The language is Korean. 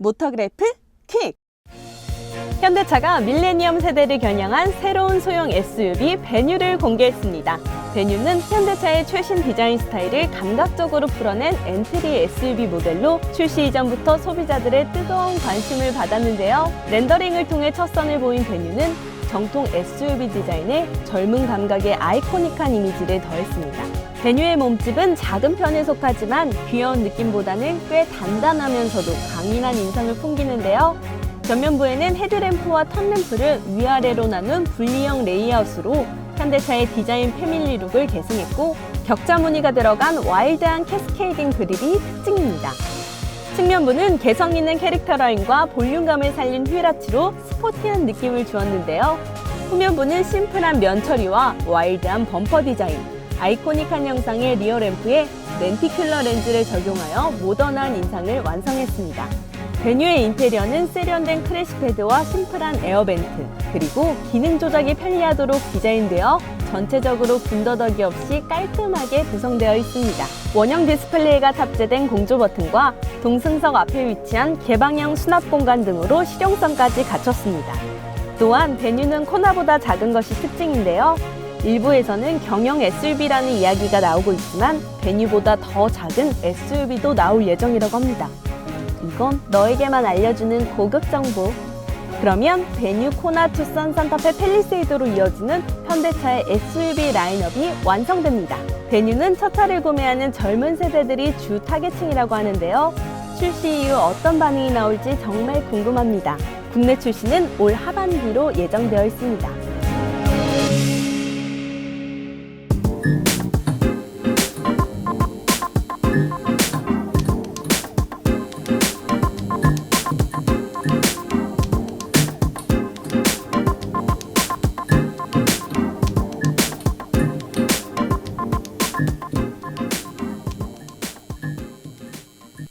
모터그래프 킥! 현대차가 밀레니엄 세대를 겨냥한 새로운 소형 SUV 베뉴를 공개했습니다. 베뉴는 현대차의 최신 디자인 스타일을 감각적으로 풀어낸 엔트리 SUV 모델로 출시 이전부터 소비자들의 뜨거운 관심을 받았는데요. 렌더링을 통해 첫 선을 보인 베뉴는 정통 SUV 디자인에 젊은 감각의 아이코닉한 이미지를 더했습니다. 베뉴의 몸집은 작은 편에 속하지만 귀여운 느낌보다는 꽤 단단하면서도 강인한 인상을 풍기는데요. 전면부에는 헤드램프와 턴램프를 위아래로 나눈 분리형 레이아웃으로 현대차의 디자인 패밀리 룩을 계승했고 격자 무늬가 들어간 와일드한 캐스케이딩 그릴이 특징입니다. 측면부는 개성 있는 캐릭터 라인과 볼륨감을 살린 휠아치로 스포티한 느낌을 주었는데요. 후면부는 심플한 면 처리와 와일드한 범퍼 디자인, 아이코닉한 형상의 리어 램프에 렌티큘러 렌즈를 적용하여 모던한 인상을 완성했습니다. 베뉴의 인테리어는 세련된 크래시패드와 심플한 에어벤트, 그리고 기능 조작이 편리하도록 디자인되어 전체적으로 군더더기 없이 깔끔하게 구성되어 있습니다. 원형 디스플레이가 탑재된 공조 버튼과 동승석 앞에 위치한 개방형 수납 공간 등으로 실용성까지 갖췄습니다. 또한 베뉴는 코나보다 작은 것이 특징인데요. 일부에서는 경영 SUV라는 이야기가 나오고 있지만 베뉴보다 더 작은 SUV도 나올 예정이라고 합니다. 이건 너에게만 알려주는 고급 정보. 그러면 베뉴 코나 투싼 산타페 펠리세이드로 이어지는 현대차의 SUV 라인업이 완성됩니다. 베뉴는 첫 차를 구매하는 젊은 세대들이 주 타겟층이라고 하는데요. 출시 이후 어떤 반응이 나올지 정말 궁금합니다. 국내 출시는 올 하반기로 예정되어 있습니다. Mm-hmm.